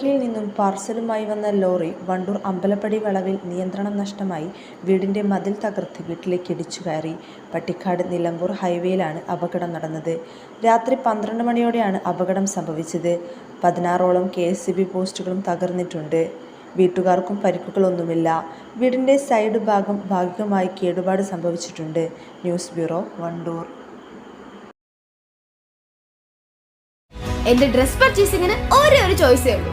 കർണാടകയിൽ നിന്നും പാർസലുമായി വന്ന ലോറി വണ്ടൂർ അമ്പലപ്പടി വളവിൽ നിയന്ത്രണം നഷ്ടമായി വീടിന്റെ മതിൽ തകർത്ത് വീട്ടിലേക്ക് ഇടിച്ചു കയറി. പട്ടിക്കാട് നിലമ്പൂർ ഹൈവേയിലാണ് അപകടം നടന്നത്. രാത്രി പന്ത്രണ്ട് മണിയോടെയാണ് അപകടം സംഭവിച്ചത്. പതിനാറോളം കെ പോസ്റ്റുകളും തകർന്നിട്ടുണ്ട്. വീട്ടുകാർക്കും പരിക്കുകളൊന്നുമില്ല. വീടിന്റെ സൈഡ് ഭാഗം ഭാഗികമായി കേടുപാട് സംഭവിച്ചിട്ടുണ്ട്. News bureau Wandoor. എന്റെ ഡ്രസ് പർച്ചേസിങ്ങിന് ഒരേ ഒരു ചോയ്സേ ഉള്ളൂ.